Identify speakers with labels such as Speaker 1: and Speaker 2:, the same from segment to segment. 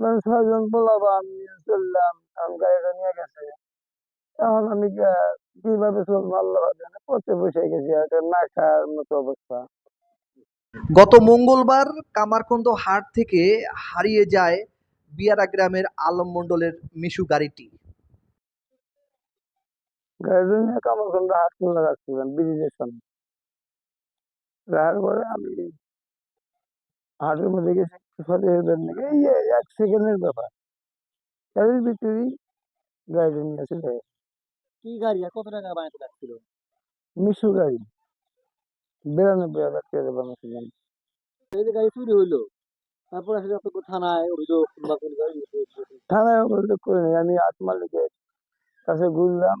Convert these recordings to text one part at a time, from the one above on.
Speaker 1: মানে ছয়জন নিয়ে চললাম এখন গাড়িটা নিয়ে গেছে। এখন আমি কীভাবে চলবো আল্লাহ পথে বসে গেছি আর না খাওয়ার মতো অবস্থা।
Speaker 2: গত মঙ্গলবার কামারকন্দ হাট থেকে হারিয়ে যায় বিয়ারা গ্রামের আলম মণ্ডলের মিশু গাড়িটি।
Speaker 1: গাড়িটা নিয়ে কামারখন্দ হাট খোলা রাখছিলাম ব্রিজের সামনে। রাখার পরে আমি হাটের মধ্যে গেছি নাকি? এই এক সেকেন্ডের ব্যাপার। গাড়ির ভিতরেই গাড়ি নিয়ে চলে।
Speaker 3: কি গাড়ি আর কত টাকা বানাতে লাগছিল
Speaker 1: মিশু গাড়ি। বিরানব্বই হাজার টাকা বানাচ্ছিলাম
Speaker 3: এই যে গাড়ি চুরি হইল তারপর আসলে আপনার থানায় অভিযোগ বা কোন
Speaker 1: থানায় অভিযোগ করিনি আমি আট মালিকের কাছে ঘুরলাম।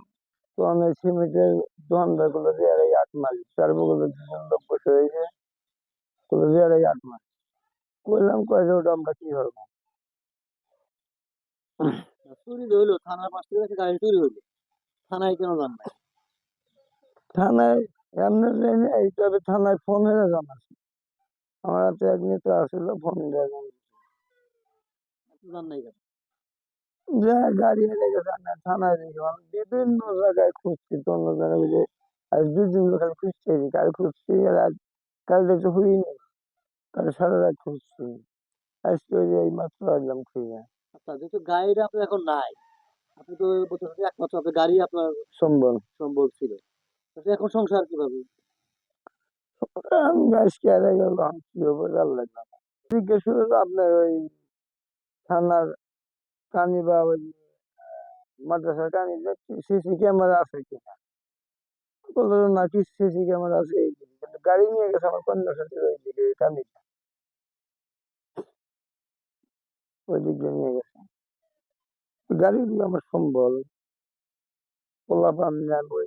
Speaker 1: তো আমি সিমেন্টের দোকানদারগুলো দিয়ে এই আট মালিক তার বগলে লোক বসে হয়েছে বলে যে এই আট মালিক। করলাম কয়ে যে ওটা আমরা কি করব?
Speaker 3: চুরি হইল থানার পাশ থেকে গাড়ি চুরি হইল। থানায় কেন যান না
Speaker 1: থানায় এমনি জানি এই তবে থানায় ফোন হয়ে জানাচ্ছে আমার হাতে এক নেতা আসছিল ফোন দিয়ে
Speaker 3: যান নাই কেন?
Speaker 1: যা গাড়ি এলে গেছে আমি থানায় দেখলাম বিভিন্ন জায়গায় খুঁজছি অন্য জায়গায় আজ দুই দিন ধরে খালি খুঁজছি কাল খুঁজছি আর কাল তো হইনি। কাল সারা রাত খুঁজছি আজকে ওই এই মাত্র আসলাম খুঁজে
Speaker 3: আচ্ছা যেহেতু গাড়িটা আপনার এখন নাই আপনি তো বলতেছেন যে একমাত্র আপনার গাড়ি আপনার
Speaker 1: সম্বল।
Speaker 3: সম্ভব ছিল। এখন সংসার কীভাবে?
Speaker 1: আমি আজকে আর গেলাম কি হব জানলাম না জিজ্ঞেস করল আপনার ওই থানার কানি বা ওই মাদ্রাসার কানি সিসি ক্যামেরা আছে কিনা? বলল যে না কি সিসি ক্যামেরা আছে গাড়ি নিয়ে গেছে আমার কন্যার সাথে ওই দিকে কানি ওই দিক নিয়ে গেছে। গাড়িগুলো আমার সম্বল। পোলাপান ওই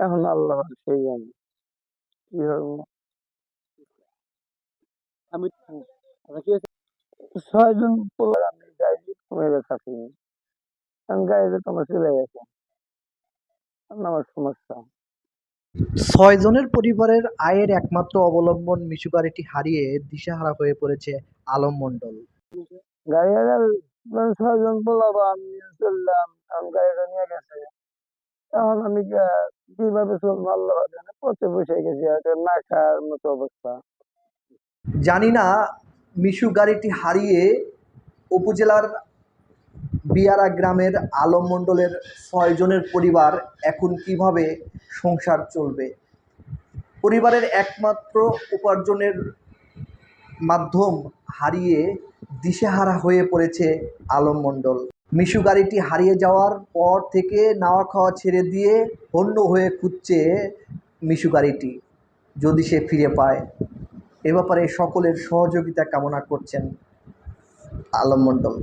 Speaker 1: এখন আল্লাহ সেই জানে। কি হবে?
Speaker 3: আমি কি
Speaker 1: ছয়জন পোলা আমি গাড়ি কমে থাকি আমি গাড়িতে তোমার চলে গেছে। আমার সমস্যা।
Speaker 2: ছয় জনের পরিবারের আয়ের একমাত্র অবলম্বন মিশু গাড়িটি হারিয়ে দিশেহারা হয়ে পড়েছে আলম মণ্ডল।
Speaker 1: গাড়ি মানে ছয়জন পোলাবা আমি চললাম এখন গাড়িটা নিয়ে গেছে। এখন আমি কীভাবে চলবো? আল্লাহ পথে বসে গেছি না খাওয়ার মতো অবস্থা।
Speaker 2: জানি না মিশু গাড়িটি হারিয়ে উপজেলার বিয়ারা গ্রামের আলম মণ্ডলের ছয়জনের পরিবার এখন কীভাবে সংসার চলবে? পরিবারের একমাত্র উপার্জনের মাধ্যম হারিয়ে দিশেহারা হয়ে পড়েছে আলম মণ্ডল। মিশু গাড়িটি হারিয়ে যাওয়ার পর থেকে নাওয়া খাওয়া ছেড়ে দিয়ে হন্য হয়ে খুঁজছে মিশু গাড়িটি, যদি সে ফিরে পায়। এ ব্যাপারে সকলের সহযোগিতা কামনা করছেন আলম মণ্ডল।